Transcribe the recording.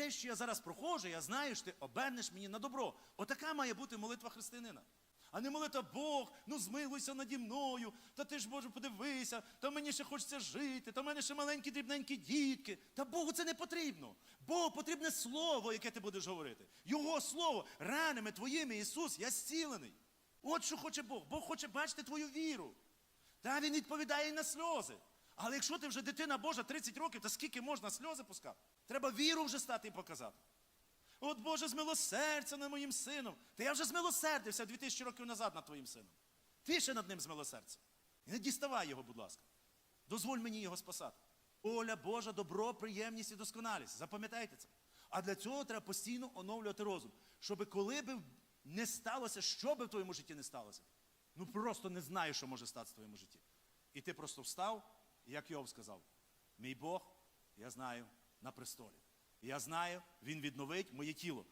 те, що я зараз проходжу, я знаю, що ти обернеш мені на добро. Отака має бути молитва християнина. А не молитва Бог, ну змилуйся наді мною, та ти ж Боже, подивися, та мені ще хочеться жити, та в мене ще маленькі дрібненькі дітки. Та Богу це не потрібно. Богу потрібне слово, яке ти будеш говорити. Його слово, ранами твоїми, Ісус, я зцілений. От що хоче Бог. Бог хоче бачити твою віру. Та він відповідає на сльози. Але якщо ти вже дитина Божа 30 років, то скільки можна сльози пускати? Треба віру вже стати і показати. От Боже, змилосердься над моїм сином. Та я вже змилосердився 2000 років назад над твоїм сином. Ти ще над ним змилосердься. І не діставай його, будь ласка. Дозволь мені його спасати. Оля Божа, добро, приємність і досконалість. Запам'ятайте це. А для цього треба постійно оновлювати розум. Щоб коли би не сталося, що би в твоєму житті не сталося. Ну просто не знаю, що може статися в твоєму житті. І ти просто встав, як Йов сказав: мій Бог, я знаю, на престолі. Я знаю, він відновить моє тіло.